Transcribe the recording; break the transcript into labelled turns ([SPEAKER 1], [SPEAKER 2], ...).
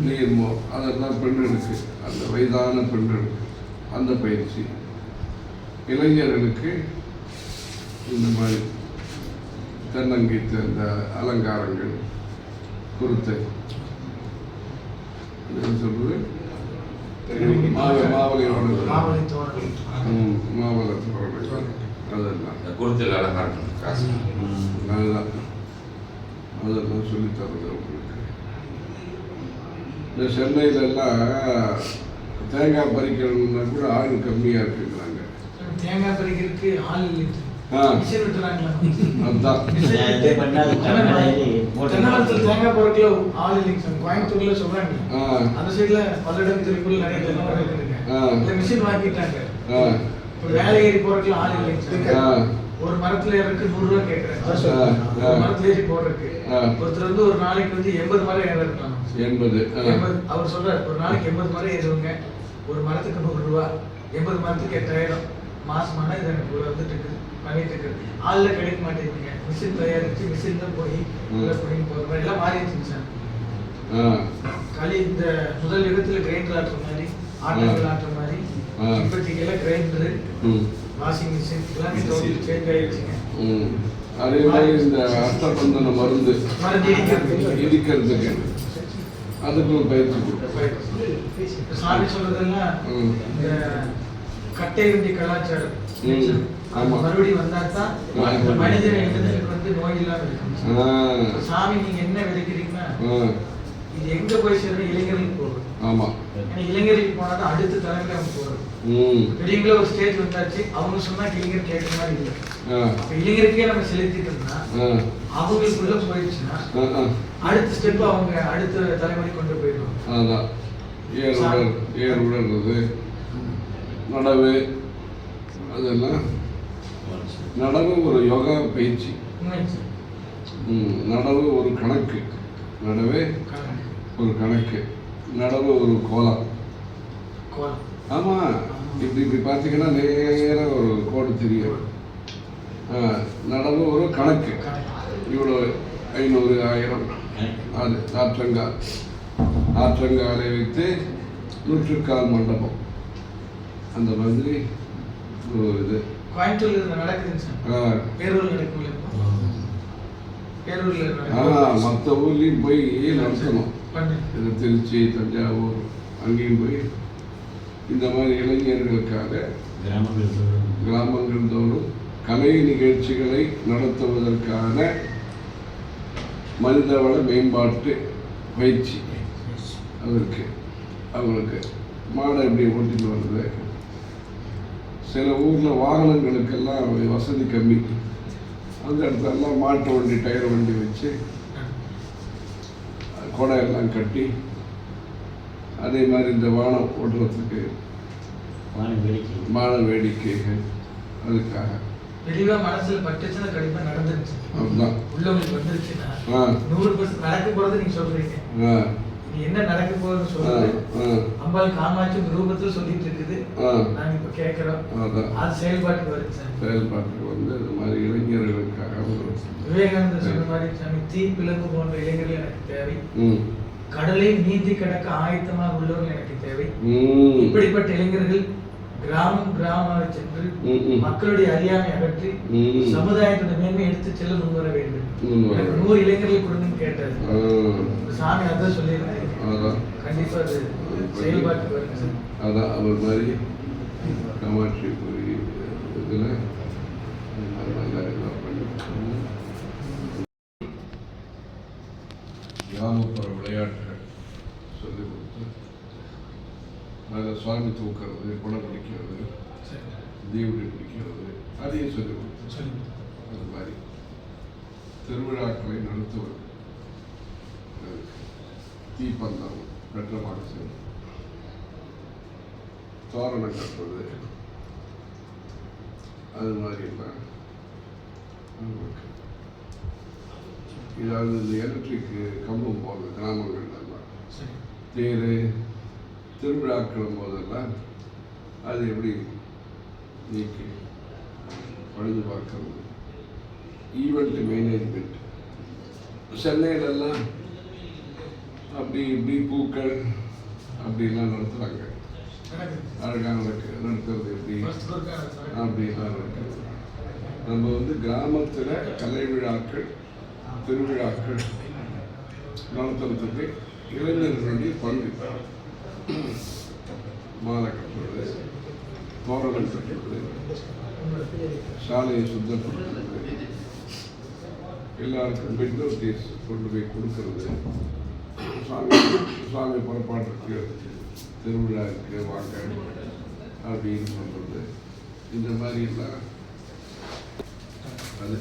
[SPEAKER 1] நீர்மோ அதெல்லாம் பெண்களுக்கு அந்த வயதான பெண்களுக்கு அந்த பயிற்சி. இளைஞர்களுக்கு இந்த மாதிரி தென்னங்கீத்து அந்த அலங்காரங்கள் குருத்தை என்ன சொல்றது? மாவ மாவலியோட
[SPEAKER 2] மாவழி தோரணம்.
[SPEAKER 1] ம், மாவல தோரணங்கள் அதெல்லாம்.
[SPEAKER 3] குருத்தில் அலங்காரம்
[SPEAKER 1] அதுதான். அதெல்லாம் சொல்லித் தரது உங்களுக்கு இந்த சென்னையிலெல்லாம் தேங்காய் பறிக்கணும்னா கூட ஆள் கம்மியாக இருக்குங்கிறாங்க.
[SPEAKER 2] தேங்காய் பறிக்கிறதுக்கு ஆள் தேங்காய் பறிக்கல ஆள் இல்லைங்க கோயம்புத்தூர்ல சொல்றாங்க. அந்த சைடுல பல்லடம் திருப்பூர் நிறைய மிஷின் வாங்கிட்டாங்க. வேலை ஏறி போறதுக்கு ஆள் இல்லைங்க ஒரு மரத்துல ஏறக்கு நூறு ரூபாய் கேட்கறேன் மரத்துல ஏறி போறதுக்கு.
[SPEAKER 1] ஆ.
[SPEAKER 2] ஒருத்தர் வந்து ஒரு நாளைக்கு வந்து எண்பது மரம் ஏற இருக்கலாம்
[SPEAKER 1] எண்பது
[SPEAKER 2] அவர் சொல்றாரு ஒரு நாளைக்கு எண்பது மரம் ஏறுவங்க ஒரு மரத்துக்கு நூறு ரூபா. எண்பது மரத்துக்கு எட்டாயிரம். மாசமான இது எனக்கு வந்துட்டு இருக்குது. பண்ணிட்டு இருக்குது. ஆள்ல கிடைக்க மாட்டேங்குதுங்க. மிஷின் தயாரிச்சு மிஷின் தான் போய் உள்ள போய் போற மாதிரி. எல்லாம் மாறிடுச்சுங்க சார். களி இந்த முதல் யுகத்துல கிரைண்டர் ஆட்டுற மாதிரி ஆட்டங்கள் ஆட்டுற மாதிரி.
[SPEAKER 1] ஆ.
[SPEAKER 2] இப்போதைக்கு எல்லாம் கிரைண்டரு வாஷிங் மிஷின் எல்லாம் சேஞ்ச் ஆயிடுச்சுங்க
[SPEAKER 1] ம். அதே மாதிரி இந்த அஷ்டபந்தன மருந்து.
[SPEAKER 2] மருந்து இடிக்கிறது.
[SPEAKER 1] இடிக்கிறதுக்கு. அதுக்கும் பயிற்சி.
[SPEAKER 2] சாமி சொல்றதெல்லாம். இந்த கட்டை வண்டி கலாச்சாரம்.
[SPEAKER 1] ஆமா.
[SPEAKER 2] மறுபடியும் வந்தா தான்
[SPEAKER 1] ஆமா.
[SPEAKER 2] மனிதன் எழுதுறதுக்கு வந்து நோய் இல்லாம இருக்கும் சாமி நீங்க என்ன விதைக்கிறீங்கன்னா இது எங்க போய் சேரும்? இளைஞர்களுக்கு போகும்.
[SPEAKER 1] ஆமாம்
[SPEAKER 2] ஏன்னா இளைஞர்களுக்கு போனா தான் அடுத்த தலைமுறை அவங்க போறது.
[SPEAKER 1] ம்.
[SPEAKER 2] பெரியவங்கள ஒரு ஸ்டேஜ் வந்தாச்சு அவங்க சொன்னா இளைஞர் கேட்குற மாதிரி இல்லை. அப்ப இளைஞருக்கே நம்ம செலுத்திட்டோம்னா
[SPEAKER 1] ஆ.
[SPEAKER 2] அவங்களுக்குள்ள போயிடுச்சுன்னா அடுத்த ஸ்டெப் அவங்க அடுத்த தலைமுறை கொண்டு போயிடுவாங்க.
[SPEAKER 1] ஏர் உடல்றது நடவு அதெல்லாம் நடவு ஒரு யோகா பயிற்சி. நடவு ஒரு கணக்கு. நடவே. ஒரு கணக்கு. நடவு ஒரு கோலம்.
[SPEAKER 2] கோலம்.
[SPEAKER 1] ஆமாம் இப்படி இப்படி பார்த்தீங்கன்னா நேராக ஒரு கோடு தெரியும். ஆ, நடவு ஒரு கணக்கு. இவ்வளோ ஐநூறு ஆயிரம். அது ஆற்றங்கால் ஆற்றங்காலை வைத்து நூற்றுக்கால் மண்டபம். அந்த மாதிரி ஒரு இது.
[SPEAKER 2] கோயம்புத்தூர்ல நடக்குதுங்க சார். நடக்கும்ல இப்போ? பேரூர்ல
[SPEAKER 1] ஆ
[SPEAKER 2] நடக்கும்.
[SPEAKER 1] மற்ற ஊர்லேயும் போய் நடத்தணும். இது திருச்சி தஞ்சாவூர் அங்கேயும் போய் இந்த மாதிரி இளைஞர்களுக்காக
[SPEAKER 4] கிராமங்கள் தோறும்
[SPEAKER 1] கலை நிகழ்ச்சிகளை நடத்துவதற்கான மனிதவள மேம்பாட்டு பயிற்சி அதற்கு அவங்களுக்கு மாடை எப்படி ஓட்டிட்டு வருது. சில ஊரில் வாகனங்களுக்கெல்லாம் வசதி கம்மி. அந்த இடத்துலலாம் மாட்டு வண்டி டயர் வண்டி வச்சு கொடையெல்லாம் கட்டி அதே மாதிரி இந்த வானம் ஓட்டுறதுக்கு
[SPEAKER 4] வான
[SPEAKER 1] வேடிக்கைகள் அதுக்காக.
[SPEAKER 2] தெளிவா மனசுல பட்டுச்சுன்னா கண்டிப்பா நடந்துருச்சு.
[SPEAKER 1] அதுதான்
[SPEAKER 2] உள்ளவங்களுக்கு வந்துருச்சுன்னா
[SPEAKER 1] ஆ.
[SPEAKER 2] நூறு பர்சன்ட் நடக்க போறது நீங்க சொல்றீங்க. என்ன நடக்க போகுதுன்னு
[SPEAKER 1] ஆ
[SPEAKER 2] அம்பாள் காமாட்சி ரூபத்துல சொல்லிட்டு இருக்குது. நாங்க இப்ப கேட்கிறோம். அது செயல்பாட்டுக்கு வருது சார்
[SPEAKER 1] செயல்பாட்டுக்கு வந்து இது மாதிரி இளைஞர்களுக்காக
[SPEAKER 2] விவேகானந்தர் சொன்ன மாதிரி சாமி தீ பிளம்பு போன்ற இளைஞர்கள் தேவை. கடலை நீந்தி கடக்க ஆயத்தமாக உள்ளவர்கள் எனக்கு தேவை. இப்படிப்பட்ட இளைஞர்கள் கிராமம் கிராமமாக சென்று. மக்களுடைய அறியாமை அகற்றி. சமுதாயத்தோட மேன்மை எடுத்து செல்ல முன்வர வேண்டும். எனக்கு. நூறு இளைஞர்கள் கொடுங்கன்னு கேட்டாரு. சாமி அதான் சொல்லியிருக்காரு.
[SPEAKER 1] அதான்
[SPEAKER 2] கண்டிப்பா அது செயல்பாட்டுக்கு வருங்க சார்.
[SPEAKER 1] அதான் அவர் மாதிரி காமாட்சி இதில். நல்லா கிராமப்புற விளையாட்டுகள் சொல்லிக் கொடுத்து அதில் சுவாமி தூக்கிறது குணம் பிடிக்கிறது
[SPEAKER 2] சரி
[SPEAKER 1] பிடிக்கிறது அதையும் சொல்லிக் கொடுத்து.
[SPEAKER 2] சொல்லுங்க
[SPEAKER 1] அது மாதிரி திருவிழாக்களை நடத்துவது. தீப்பந்தம் கட்டமாக செய்வது தோரணம் கட்டுறது அது மாதிரி எல்லாம் இதாவது இந்த எலக்ட்ரிக் கம்பம் போகுது கிராமங்கள்லாம் தேர் திருவிழாக்களும் போதெல்லாம் அது எப்படி நீக்கி பழுது பார்க்கறது? ஈவெண்ட் மேனேஜ்மெண்ட் சென்னையிலெல்லாம் அப்படி இப்படி பூக்கள் அப்படிலாம் நடத்துகிறாங்க நடக்கு நடத்துறது எப்படி? அப்படிலாம் இருக்குது நம்ம வந்து கிராமத்தில் கலை விழாக்கள் திருவிழாக்கள் நடத்துறதுக்கு இளைஞர்களுடைய பங்கு. மாலை கட்டுறது தோரணம் கட்டுறது சாலையை சுத்தப்படுத்துறது எல்லாருக்கும் பெண் நோட்டீஸ் கொண்டு போய் கொடுக்கறது. சாமி சாமி புறப்பாட்டுக்கு திருவிழா இருக்குது வாங்க. அப்படின்னு சொல்றது. இந்த மாதிரி எல்லாம். அது